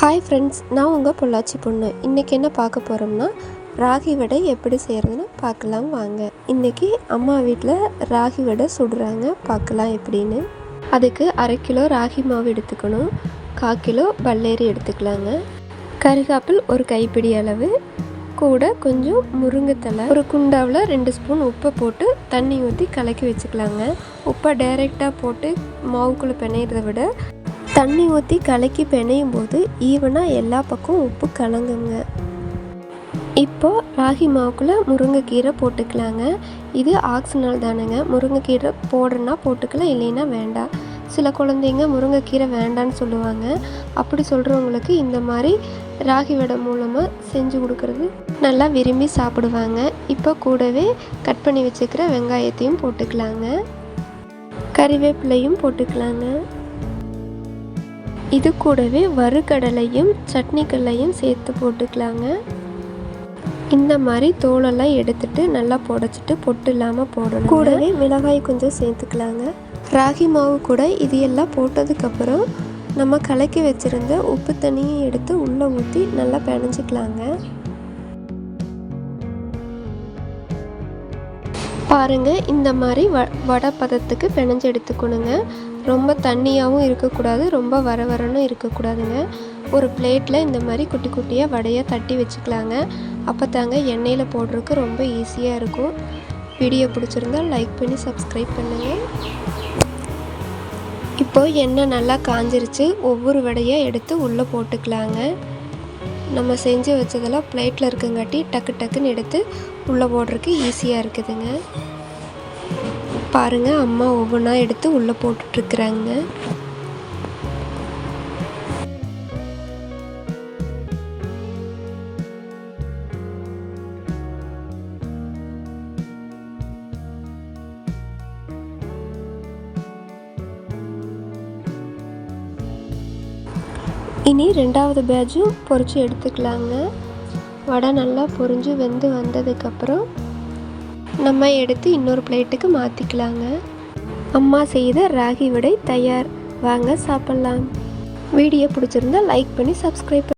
Hi friends நான் உங்கள் பொள்ளாச்சி பொண்ணு. இன்றைக்கி என்ன பார்க்க போகிறோம்னா ராகி வடை எப்படி செய்கிறதுன்னு பார்க்கலாம் வாங்க. இன்றைக்கி அம்மா வீட்டில் ராகி வடை சுடுறாங்க பார்க்கலாம் எப்படின்னு. அதுக்கு அரை கிலோ ராகி மாவு எடுத்துக்கணும். கால் கிலோ பல்லேரி எடுத்துக்கலாங்க. கருகாப்பில் ஒரு கைப்பிடி அளவு. கூட கொஞ்சம் முருங்கைத்தலை ஒரு குண்டாவில் ரெண்டு ஸ்பூன் உப்பை போட்டு தண்ணி ஊற்றி கலக்கி வச்சுக்கலாங்க. உப்பை டைரெக்டாக போட்டு மாவுக்குள்ளே பிணையிறத விட தண்ணி ஊற்றி கலக்கி பிணையும் போது ஈவனாக எல்லா பக்கம் உப்பு கலங்குங்க. இப்போ ராகி மாவுக்குள்ளே முருங்கைக்கீரை போட்டுக்கலாங்க. இது ஆக்சினல் தானுங்க. முருங்கைக்கீரை போடுறனா போட்டுக்கலாம் இல்லைன்னா வேண்டாம் சில குழந்தைங்க முருங்கைக்கீரை வேண்டான்னு சொல்லுவாங்க. அப்படி சொல்கிறவங்களுக்கு இந்த மாதிரி ராகி வடை மூலமாக செஞ்சு கொடுக்கறது நல்லா விரும்பி சாப்பிடுவாங்க. இப்போ கூடவே கட் பண்ணி வச்சுக்கிற வெங்காயத்தையும் போட்டுக்கலாங்க. கறிவேப்பிலையும் போட்டுக்கலாங்க. இது கூடவே வறுக்கடலையும் சட்னிக்கல்லையும் சேர்த்து போட்டுக்கலாங்க. இந்த மாதிரி தோலெல்லாம் எடுத்துட்டு நல்லா புடச்சிட்டு பொட்டு இல்லாமல் போடணும். கூடவே மிளகாய் கொஞ்சம் சேர்த்துக்கலாங்க. ராகி மாவு கூட இது எல்லாம் போட்டதுக்கப்புறம் நம்ம கலக்கி வச்சுருந்த உப்பு தண்ணியை எடுத்து உள்ளே ஊற்றி நல்லா பிணைஞ்சிக்கலாங்க. பாருங்கள் இந்த மாதிரி வ வடை பதத்துக்கு பிணைஞ்சு எடுத்துக்கணுங்க. ரொம்ப தண்ணியாகவும் இருக்கக்கூடாது ரொம்ப வர வரணும் இருக்கக்கூடாதுங்க. ஒரு பிளேட்டில் இந்த மாதிரி குட்டி குட்டியாக வடையாக தட்டி வச்சுக்கலாங்க. அப்போ தாங்க எண்ணெயில் போடுறதுக்கு ரொம்ப ஈஸியாக இருக்கும். வீடியோ பிடிச்சிருந்தா லைக் பண்ணி சப்ஸ்கிரைப் பண்ணுங்கள் இப்போது எண்ணெய் நல்லா காஞ்சிருச்சு. ஒவ்வொரு வடையாக எடுத்து உள்ளே போட்டுக்கலாங்க. நம்ம செஞ்சு வச்சதெல்லாம் பிளேட்டில் இருக்குங்காட்டி டக்கு டக்குன்னு எடுத்து உள்ளே போடுறதுக்கு ஈஸியாக இருக்குதுங்க. பாருங்கள் அம்மா ஒவ்வொன்றா எடுத்து உள்ளே போட்டுட்ருக்குறாங்க. இனி ரெண்டாவது பேட்சும் பொரிச்சு எடுத்துக்கலாங்க. வடை நல்லா பொரிஞ்சு வெந்து வந்ததுக்கப்புறம் நம்ம எடுத்து இன்னொரு பிளேட்டுக்கு மாற்றிக்கலாங்க அம்மா செய்த ராகி வடை தயார். வாங்க சாப்பிட்லாம். வீடியோ பிடிச்சிருந்தா லைக் பண்ணி சப்ஸ்கிரைப்